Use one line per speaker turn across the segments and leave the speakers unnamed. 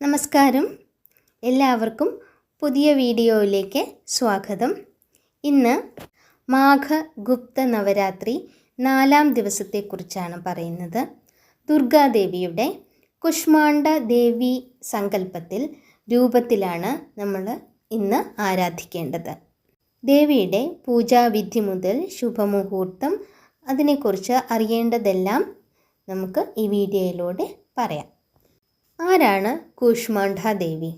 നമസ്കാരം. എല്ലാവർക്കും പുതിയ വീഡിയോയിലേക്ക് സ്വാഗതം. ഇന്ന് മാഘ ഗുപ്ത നവരാത്രി നാലാം ദിവസത്തെക്കുറിച്ചാണ് പറയുന്നത്. ദുർഗാദേവിയുടെ കുഷ്മാണ്ഡ ദേവി സങ്കല്പത്തിൽ രൂപത്തിലാണ് നമ്മൾ ഇന്ന് ആരാധിക്കേണ്ടത്. ദേവിയുടെ പൂജാവിധി മുതൽ ശുഭമുഹൂർത്തം അതിനെക്കുറിച്ച് അറിയേണ്ടതെല്ലാം നമുക്ക് ഈ വീഡിയോയിലൂടെ പറയാം. ആരാണ് കൂഷ്മാണ്ഡാദേവി?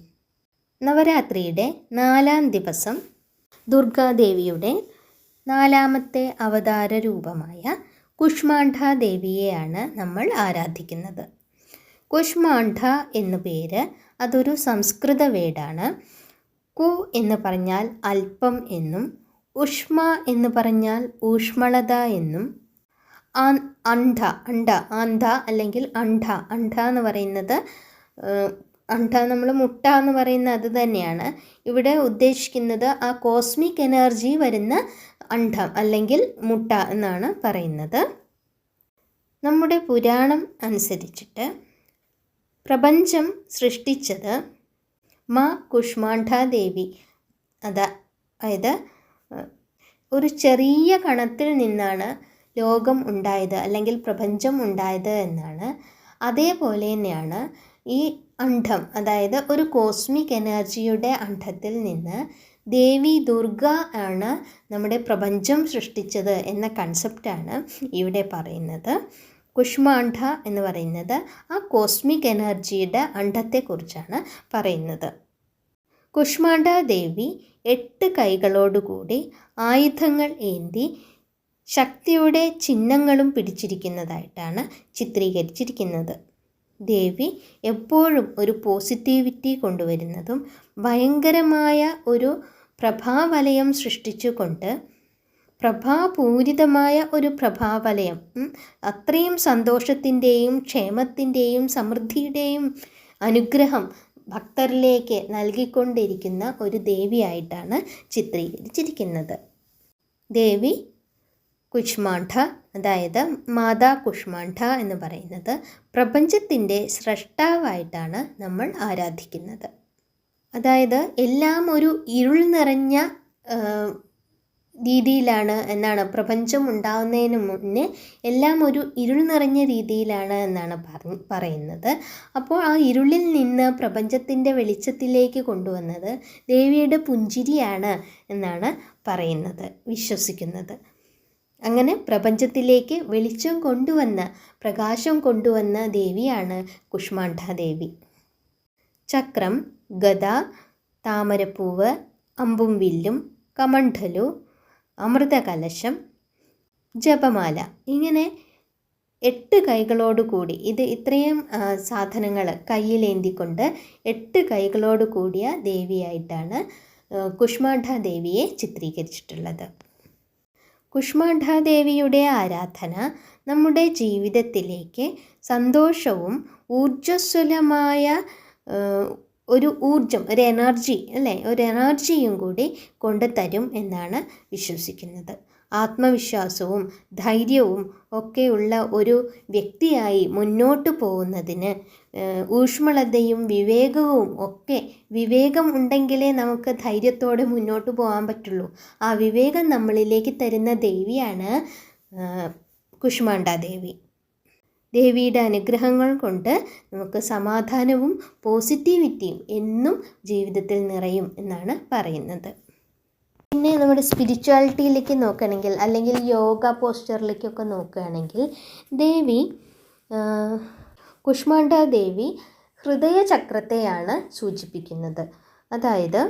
നവരാത്രിയുടെ നാലാം ദിവസം ദുർഗാദേവിയുടെ നാലാമത്തെ അവതാര രൂപമായ കുഷ്മാണ്ഡാദേവിയെയാണ് നമ്മൾ ആരാധിക്കുന്നത്. കുഷ്മാണ്ഡ എന്നു പേര് അതൊരു സംസ്കൃത വേടാണ്. കു എന്ന് പറഞ്ഞാൽ അല്പം എന്നും ഉഷ്മ എന്ന് പറഞ്ഞാൽ ഊഷ്മളത എന്നും അണ്ഡ അണ്ഡ അന്ധ അല്ലെങ്കിൽ അണ്ഡ അണ്ഡ എന്ന് പറയുന്നത് അണ്ഡ നമ്മൾ മുട്ട എന്ന് പറയുന്ന അത് തന്നെയാണ്. ഇവിടെ ഉദ്ദേശിക്കുന്നത് ആ കോസ്മിക് എനർജി വരുന്ന അണ്ഡം അല്ലെങ്കിൽ മുട്ട എന്നാണ് പറയുന്നത്. നമ്മുടെ പുരാണം അനുസരിച്ചിട്ട് പ്രപഞ്ചം സൃഷ്ടിച്ചത് മാ കുഷ്മാണ്ഡാദേവി അത അതായത് ഒരു ചെറിയ കണത്തിൽ നിന്നാണ് ലോകം ഉണ്ടായത് അല്ലെങ്കിൽ പ്രപഞ്ചം ഉണ്ടായത് എന്നാണ്. അതേപോലെ തന്നെയാണ് ഈ അണ്ഡം അതായത് ഒരു കോസ്മിക് എനർജിയുടെ അണ്ഡത്തിൽ നിന്ന് ദേവി ദുർഗ ആണ് നമ്മുടെ പ്രപഞ്ചം സൃഷ്ടിച്ചത് എന്ന കൺസെപ്റ്റാണ് ഇവിടെ പറയുന്നത്. കുഷ്മാണ്ഡ എന്ന് പറയുന്നത് ആ കോസ്മിക് എനർജിയുടെ അണ്ഡത്തെക്കുറിച്ചാണ് പറയുന്നത്. കുഷ്മാണ്ഡ ദേവി എട്ട് കൈകളോടുകൂടി ആയുധങ്ങൾ ഏന്തി ശക്തിയുടെ ചിഹ്നങ്ങളും പിടിച്ചിരിക്കുന്നതായിട്ടാണ് ചിത്രീകരിച്ചിരിക്കുന്നത്. ദേവി എപ്പോഴും ഒരു പോസിറ്റിവിറ്റി കൊണ്ടുവരുന്നതും ഭയങ്കരമായ ഒരു പ്രഭാവലയം സൃഷ്ടിച്ചുകൊണ്ട് പ്രഭാപൂരിതമായ ഒരു പ്രഭാവലയം അത്രയും സന്തോഷത്തിന്റെയും ക്ഷേമത്തിന്റെയും സമൃദ്ധിയുടെയും അനുഗ്രഹം ഭക്തരിലേക്ക് നൽകിക്കൊണ്ടിരിക്കുന്ന ഒരു ദേവിയായിട്ടാണ് ചിത്രീകരിച്ചിരിക്കുന്നത്. ദേവി കുഷ്മാണ്ഡ അതായത് മാതാ കുഷ്മാണ്ഡ എന്ന് പറയുന്നത് പ്രപഞ്ചത്തിന്റെ സ്രഷ്ടാവായിട്ടാണ് നമ്മൾ ആരാധിക്കുന്നത്. അതായത് എല്ലാം ഒരു ഇരുൾ നിറഞ്ഞ രീതിയിലാണ് എന്നാണ് പ്രപഞ്ചം ഉണ്ടാകുന്നതിന് മുന്നേ എല്ലാം ഒരു ഇരുൾ നിറഞ്ഞ രീതിയിലാണ് എന്നാണ് പറയുന്നത്. അപ്പോൾ ആ ഇരുളിൽ നിന്ന് പ്രപഞ്ചത്തിന്റെ വെളിച്ചത്തിലേക്ക് കൊണ്ടുവന്നത് ദേവിയുടെ പുഞ്ചിരിയാണ് എന്നാണ് പറയുന്നത് വിശ്വസിക്കുന്നത്. അങ്ങനെ പ്രപഞ്ചത്തിലേക്ക് വെളിച്ചം കൊണ്ടുവന്ന പ്രകാശം കൊണ്ടുവന്ന ദേവിയാണ് കുഷ്മാണ്ഡാദേവി. ചക്രം ഗദ താമരപ്പൂവ് അമ്പും വില്ലും കമണ്ഡലു അമൃതകലശം ജപമാല. ഇങ്ങനെ എട്ട് കൈകളോടുകൂടി ഇത് ഇത്രയും സാധനങ്ങൾ കയ്യിലേന്തിക്കൊണ്ട് എട്ട് കൈകളോട് കൂടിയ ദേവിയായിട്ടാണ് കുഷ്മാണ്ഡ ദേവിയെ ചിത്രീകരിച്ചിട്ടുള്ളത്. കുഷ്മാണ്ഡാദേവിയുടെ ആരാധന നമ്മുടെ ജീവിതത്തിലേക്ക് സന്തോഷവും ഊർജസ്വലമായ ഒരു ഊർജം ഒരു എനർജി അല്ലേ? ഒരു എനർജിയും കൂടി കൊണ്ടുതരും എന്നാണ് വിശ്വസിക്കുന്നത്. ആത്മവിശ്വാസവും ധൈര്യവും ഒക്കെയുള്ള ഒരു വ്യക്തിയായി മുന്നോട്ട് പോകുന്നതിന് ഊഷ്മളതയും വിവേകവും ഒക്കെ വിവേകം ഉണ്ടെങ്കിലേ നമുക്ക് ധൈര്യത്തോടെ മുന്നോട്ട് പോകാൻ പറ്റുള്ളൂ. ആ വിവേകം നമ്മളിലേക്ക് തരുന്ന ദേവിയാണ് കുഷ്മാണ്ടാദേവി ദേവി. ദേവിയുടെ അനുഗ്രഹങ്ങൾ കൊണ്ട് നമുക്ക് സമാധാനവും പോസിറ്റിവിറ്റിയും എന്നും ജീവിതത്തിൽ നിറയും എന്നാണ് പറയുന്നത്. പിന്നെ നമ്മുടെ സ്പിരിച്വാലിറ്റിയിലേക്ക് നോക്കുകയാണെങ്കിൽ അല്ലെങ്കിൽ യോഗ പോസ്റ്ററിലേക്കൊക്കെ നോക്കുകയാണെങ്കിൽ ദേവി കുഷ്മാണ്ഡ ദേവി ഹൃദയചക്രത്തെയാണ് സൂചിപ്പിക്കുന്നത്. അതായത്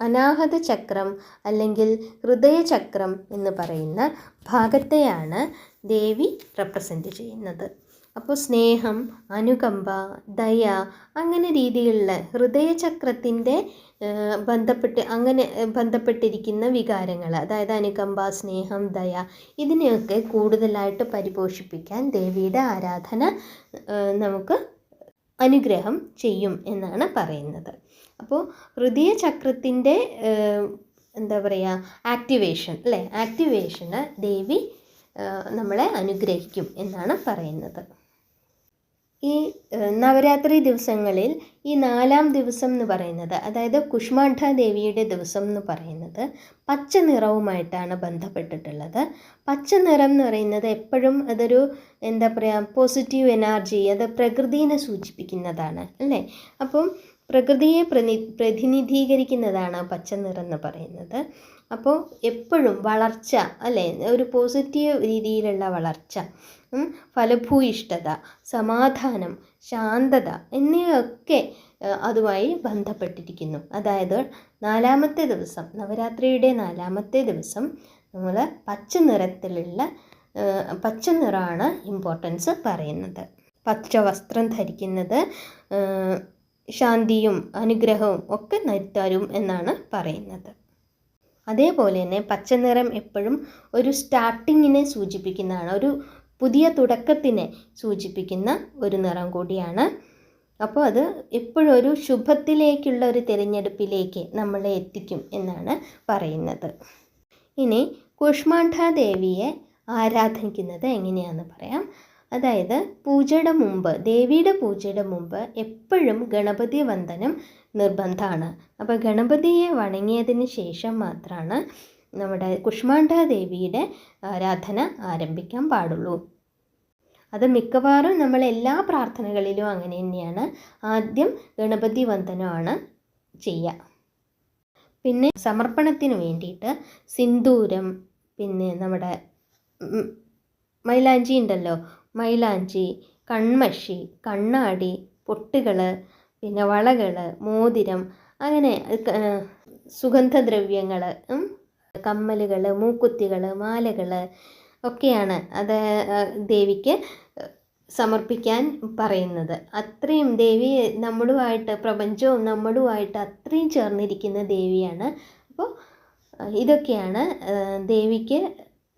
അനാഹത ചക്രം അല്ലെങ്കിൽ ഹൃദയചക്രം എന്ന് പറയുന്ന ഭാഗത്തെയാണ് ദേവി റെപ്രസെന്റ് ചെയ്യുന്നത്. അപ്പോൾ സ്നേഹം അനുകമ്പ ദയ അങ്ങനെ രീതിയിലുള്ള ഹൃദയചക്രത്തിന്റെ ബന്ധപ്പെട്ട് അങ്ങനെ ബന്ധപ്പെട്ടിരിക്കുന്ന വികാരങ്ങൾ അതായത് അനുകമ്പ സ്നേഹം ദയ ഇതിനെയൊക്കെ കൂടുതലായിട്ട് പരിപോഷിപ്പിക്കാൻ ദേവിയുടെ ആരാധന നമുക്ക് അനുഗ്രഹം ചെയ്യും എന്നാണ് പറയുന്നത്. അപ്പോൾ ഹൃദയചക്രത്തിന്റെ എന്താ പറയുക ആക്ടിവേഷൻ അല്ലേ? ആക്ടിവേഷന് ദേവി നമ്മളെ അനുഗ്രഹിക്കും എന്നാണ് പറയുന്നത്. ഈ നവരാത്രി ദിവസങ്ങളിൽ ഈ നാലാം ദിവസം എന്ന് പറയുന്നത് അതായത് കുഷ്മാണ്ഡ ദേവിയുടെ ദിവസം എന്ന് പറയുന്നത് പച്ച നിറവുമായിട്ടാണ് ബന്ധപ്പെട്ടിട്ടുള്ളത്. പച്ച നിറം എന്ന് പറയുന്നത് എപ്പോഴും അതൊരു എന്താ പറയുക പോസിറ്റീവ് എനർജി അത് പ്രകൃതിയെ സൂചിപ്പിക്കുന്നതാണ് അല്ലേ? അപ്പം പ്രകൃതിയെ പ്രതി പ്രതിനിധീകരിക്കുന്നതാണ് പച്ച നിറം എന്ന് പറയുന്നത്. അപ്പോൾ എപ്പോഴും വളർച്ച അല്ലേ? ഒരു പോസിറ്റീവ് രീതിയിലുള്ള വളർച്ച ഫലഭൂയിഷ്ഠത സമാധാനം ശാന്തത എന്നിവയൊക്കെ അതുമായി ബന്ധപ്പെട്ടിരിക്കുന്നു. അതായത് നാലാമത്തെ ദിവസം നവരാത്രിയുടെ നാലാമത്തെ ദിവസം നമ്മൾ പച്ച നിറത്തിലുള്ള പച്ച നിറമാണ് ഇമ്പോർട്ടൻസ് പറയുന്നത്. പച്ച വസ്ത്രം ധരിക്കുന്നത് ശാന്തിയും അനുഗ്രഹവും ഒക്കെ നരുത്തരും എന്നാണ് പറയുന്നത്. അതേപോലെ തന്നെ പച്ചനിറം എപ്പോഴും ഒരു സ്റ്റാർട്ടിങ്ങിനെ സൂചിപ്പിക്കുന്നതാണ്. ഒരു പുതിയ തുടക്കത്തിനെ സൂചിപ്പിക്കുന്ന ഒരു നിറം കൂടിയാണ്. അപ്പോൾ അത് എപ്പോഴും ഒരു ശുഭത്തിലേക്കുള്ള ഒരു തിരഞ്ഞെടുപ്പിലേക്ക് നമ്മളെ എത്തിക്കും എന്നാണ് പറയുന്നത്. ഇനി കുഷ്മാണ്ഡ ദേവിയെ ആരാധിക്കുന്നത് എങ്ങനെയാണെന്ന് പറയാം. അതായത് പൂജയുടെ മുമ്പ് ദേവിയുടെ പൂജയുടെ മുമ്പ് എപ്പോഴും ഗണപതി വന്ദനം നിർബന്ധമാണ്. അപ്പോൾ ഗണപതിയെ വണങ്ങിയതിന് ശേഷം മാത്രമാണ് നമ്മുടെ കുഷ്മാണ്ഡ ദേവിയുടെ ആരാധന ആരംഭിക്കാൻ പാടുള്ളൂ. അത് മിക്കവാറും നമ്മൾ എല്ലാ പ്രാർത്ഥനകളിലും അങ്ങനെ തന്നെയാണ്. ആദ്യം ഗണപതി വന്ദനമാണ് ചെയ്യുക. പിന്നെ സമർപ്പണത്തിന് വേണ്ടിയിട്ട് സിന്ദൂരം പിന്നെ നമ്മുടെ മൈലാഞ്ചി ഉണ്ടല്ലോ മൈലാഞ്ചി കൺമഷി കണ്ണാടി പൊട്ടുകൾ പിന്നെ വളകൾ മോതിരം അങ്ങനെ സുഗന്ധദ്രവ്യങ്ങൾ കമ്മലുകൾ മൂക്കുത്തികൾ മാലകൾ ഒക്കെയാണ് അത് ദേവിക്ക് സമർപ്പിക്കാൻ പറയുന്നത്. അത്രയും ദേവി നമ്മളുമായിട്ട് പ്രപഞ്ചവും നമ്മളുമായിട്ട് അത്രയും ചേർന്നിരിക്കുന്ന ദേവിയാണ്. അപ്പോൾ ഇതൊക്കെയാണ് ദേവിക്ക്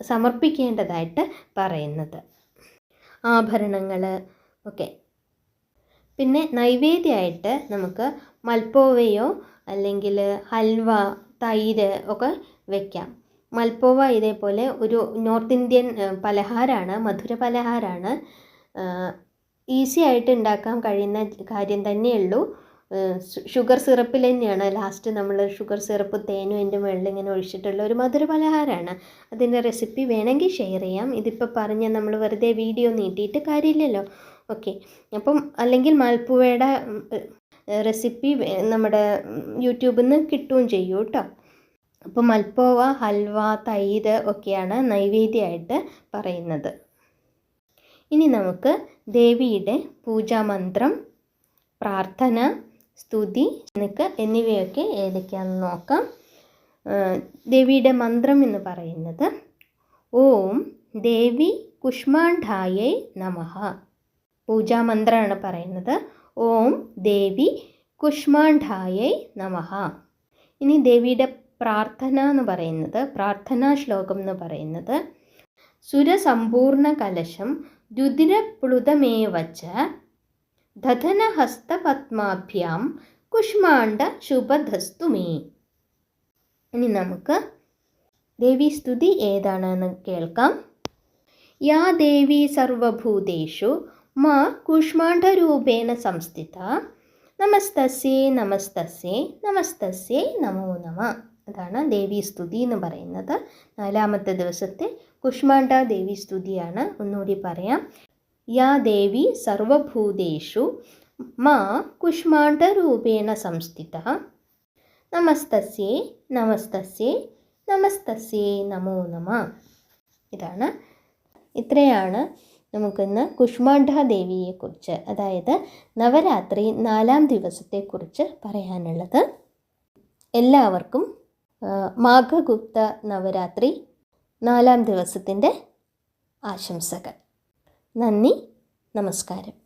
സമർപ്പിക്കേണ്ടതായിട്ട് പറയുന്നത്. ആഭരണങ്ങൾ ഒക്കെ. പിന്നെ നൈവേദ്യമായിട്ട് നമുക്ക് മൽപ്പോവയോ അല്ലെങ്കിൽ ഹൽവ തൈര് ഒക്കെ വയ്ക്കാം മൽപ്പോവ ഇതേപോലെ ഒരു നോർത്ത് ഇന്ത്യൻ പലഹാരമാണ് മധുര പലഹാരമാണ് ഈസി ആയിട്ട് ഉണ്ടാക്കാൻ കഴിയുന്ന കാര്യം തന്നെയുള്ളൂ. ഷുഗർ സിറപ്പിൽ തന്നെയാണ്. ലാസ്റ്റ് നമ്മൾ ഷുഗർ സിറപ്പ് തേനും അതിന്റെ മുകളിൽ ഇങ്ങനെ ഒഴിച്ചിട്ടുള്ള ഒരു മധുര പലഹാരമാണ്. അതിന്റെ റെസിപ്പി വേണമെങ്കിൽ ഷെയർ ചെയ്യാം. ഇതിപ്പോൾ പറഞ്ഞ നമ്മൾ വെറുതെ വീഡിയോ നീട്ടിയിട്ട് കാര്യമില്ലല്ലോ. ഓക്കെ. അപ്പം അല്ലെങ്കിൽ മാൽപ്പുവയുടെ റെസിപ്പി നമ്മുടെ യൂട്യൂബിൽ നിന്ന് കിട്ടുകയും ചെയ്യും കേട്ടോ. അപ്പോൾ മൽപ്പോവ ഹൽവ തൈര് ഒക്കെയാണ് നൈവേദ്യമായിട്ട് പറയുന്നത്. ഇനി നമുക്ക് ദേവിയുടെ പൂജാമന്ത്രം പ്രാർത്ഥന സ്തുതി നിക്ക് എന്നിവയൊക്കെ ഏതൊക്കെയാണെന്ന് നോക്കാം. ദേവിയുടെ മന്ത്രം എന്ന് പറയുന്നത് ഓം ദേവി കുഷ്മാണ്ഡായേ നമഃ. പൂജാമന്ത്രമാണ് പറയുന്നത് ഓം ദേവി കുഷ്മാണ്ഡായേ നമഃ. ഇനി ദേവിയുടെ പ്രാർത്ഥന എന്ന് പറയുന്നത് പ്രാർത്ഥനാ ശ്ലോകം എന്ന് പറയുന്നത് സുരസമ്പൂർണ കലശം രുദ്രപ്ലുതമേവച്ച ദധനഹസ്തപത്മാഭ്യാം കുഷ്മാണ്ഡ ശുഭധസ്തു മേ. ഇനി നമുക്ക് ദേവി സ്തുതി ഏതാണെന്ന് കേൾക്കാം. യാ ദേവി സർവഭൂതേഷു മാ കുഷ്മാണ്ഡരൂപേണ സംസ്ഥിത. നമസ്തസ്യേ നമസ്തസ്യേ നമസ്തസ്യേ നമോ നമ. അതാണ് ദേവി സ്തുതി എന്ന് പറയുന്നത്. നാലാമത്തെ ദിവസത്തെ കുഷ്മാണ്ഡ ദേവി സ്തുതിയാണ്. ഒന്നുകൂടി പറയാം. യാ ദേവി സർവഭൂതേഷു മാ കുഷ്മാണ്ഡരൂപേണ സംസ്ഥിത. നമസ്തസ്യേ നമസ്തസ്യേ നമസ്തസ്യേ നമോ നമ. ഇതാണ്. ഇത്രയാണ് നമുക്കിന്ന് കുഷ്മാണ്ഡ ദേവിയെക്കുറിച്ച് അതായത് നവരാത്രി നാലാം ദിവസത്തെക്കുറിച്ച് പറയാനുള്ളത്. എല്ലാവർക്കും മാഘഗുപ്ത നവരാത്രി നാലാം ദിവസത്തിന്റെ ആശംസകൾ. നന്ദി നമസ്കാരം.